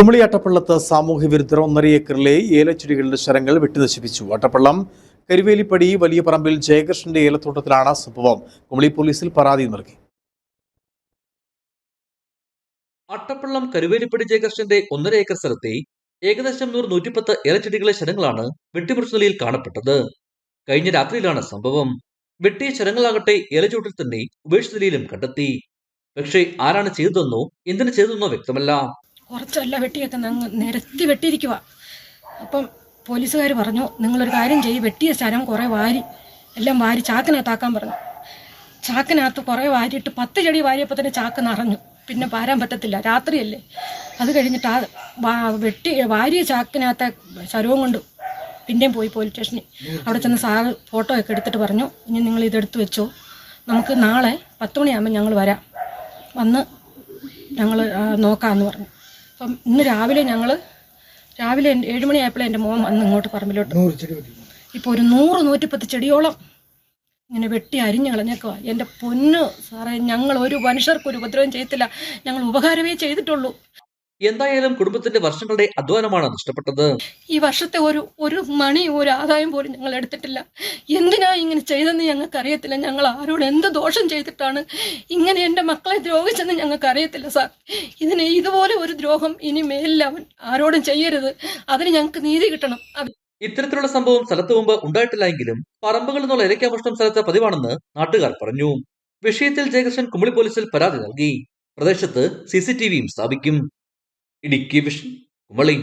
കുമളി അട്ടപ്പള്ളത്ത് സാമൂഹ്യ വിരുദ്ധർ ഒന്നര ഏക്കറിലെ ഏലച്ചെടികളുടെ ശരങ്ങൾ വെട്ടിനശിപ്പിച്ചു. അട്ടപ്പള്ളം കരുവേലിപ്പടി വലിയ പറമ്പിൽ ജയകൃഷ്ണന്റെ ഏലത്തോട്ടത്തിലാണ് സംഭവം. കുമളി പോലീസിൽ പരാതി നൽകി. അട്ടപ്പള്ളം കരുവേലിപ്പടി ജയകൃഷ്ണന്റെ ഒന്നര ഏക്കർ സ്ഥലത്തെ ഏകദേശം നൂറ് നൂറ്റിപ്പത്ത് ഏലച്ചെടികളെ ശരങ്ങളാണ് വെട്ടിമുറിച്ച നിലയിൽ കാണപ്പെട്ടത്. കഴിഞ്ഞ രാത്രിയിലാണ് സംഭവം. വെട്ടിയ ശരങ്ങളാകട്ടെ ഏലച്ചൂട്ടിൽ തന്നെ ഉപേക്ഷിച്ച നിലയിലും കണ്ടെത്തി. പക്ഷേ ആരാണ് ചെയ്തതെന്നോ എന്തിനു ചെയ്തതെന്നോ വ്യക്തമല്ല. കുറച്ചല്ല വെട്ടിയൊക്കെ അങ്ങ് നിരത്തി വെട്ടിയിരിക്കുക അപ്പം പോലീസുകാർ പറഞ്ഞു നിങ്ങളൊരു കാര്യം ചെയ്യ് വെട്ടിയ സ്ഥലം കുറേ വാരി എല്ലാം വാരി ചാക്കിനകത്താക്കാൻ പറഞ്ഞു. ചാക്കിനകത്ത് കുറേ വാരിയിട്ട് പത്ത് ചെടി വാരിയപ്പോൾ തന്നെ ചാക്ക് നിറഞ്ഞു. പിന്നെ പാരാൻ പറ്റത്തില്ല രാത്രിയല്ലേ. അത് കഴിഞ്ഞിട്ട് ആ വെട്ടി വാരിയ ചാക്കിനകത്തെ ശരവും കൊണ്ട് പിന്നെയും പോയി പോലീസ് സ്റ്റേഷനിൽ. അവിടെ ചെന്ന് സാറ് ഫോട്ടോ ഒക്കെ എടുത്തിട്ട് പറഞ്ഞു ഇനി നിങ്ങൾ ഇതെടുത്ത് വെച്ചോ. നമുക്ക് നാളെ പത്ത് മണിയാകുമ്പോൾ ഞങ്ങൾ വരാം. വന്ന് ഞങ്ങൾ നോക്കാമെന്ന് പറഞ്ഞു. അപ്പം ഇന്ന് രാവിലെ ഞങ്ങൾ രാവിലെ ഏഴ് മണിയായപ്പോഴേ എന്റെ മോൻ വന്ന് ഇങ്ങോട്ട് പറമ്പിലോട്ട്. ഇപ്പോൾ ഒരു നൂറ് നൂറ്റിപ്പത്ത് ചെടിയോളം ഇങ്ങനെ വെട്ടി അരിഞ്ഞ് കളഞ്ഞേക്കുക എന്റെ പൊന്ന് സാറേ ഞങ്ങൾ ഒരു മനുഷ്യർക്ക് ഒരു ഉപദ്രവം ചെയ്യത്തില്ല. ഞങ്ങൾ ഉപകാരമേ ചെയ്തിട്ടുള്ളൂ. എന്തായാലും കുടുംബത്തിന്റെ വർഷങ്ങളുടെ അധ്വാനമാണ് നഷ്ടപ്പെട്ടത്. ഈ വർഷത്തെ ഒരു ഒരു മണി ഒരു ആദായം പോലും ഞങ്ങൾ എടുത്തിട്ടില്ല. എന്തിനാ ഇങ്ങനെ ചെയ്തെന്ന് ഞങ്ങൾക്ക് അറിയത്തില്ല ഞങ്ങൾ ആരോട് എന്ത് ദോഷം ചെയ്തിട്ടാണ് ഇങ്ങനെ എന്റെ മക്കളെ ദ്രോഹിച്ചെന്ന് ഞങ്ങൾക്ക് അറിയത്തില്ല സാർ. ഇതിന് ഇതുപോലെ ഒരു ദ്രോഹം ഇനി മേലിൽ അവൻ ആരോടും ചെയ്യരുത്. അതിന് ഞങ്ങൾക്ക് നീതി കിട്ടണം. ഇത്തരത്തിലുള്ള സംഭവം സ്ഥലത്ത് മുമ്പ് ഉണ്ടായിട്ടില്ല എങ്കിലും പറമ്പുകളിൽ നിന്നുള്ള ഇരയ്ക്കാഭക്ഷണം സ്ഥലത്ത് പതിവാണെന്ന് നാട്ടുകാർ പറഞ്ഞു. വിഷയത്തിൽ ജയകൃഷ്ണൻ കുമളി പോലീസിൽ പരാതി നൽകി. പ്രദേശത്ത് സി സ്ഥാപിക്കും. ഇടുക്കി വിഷൻ കുമളി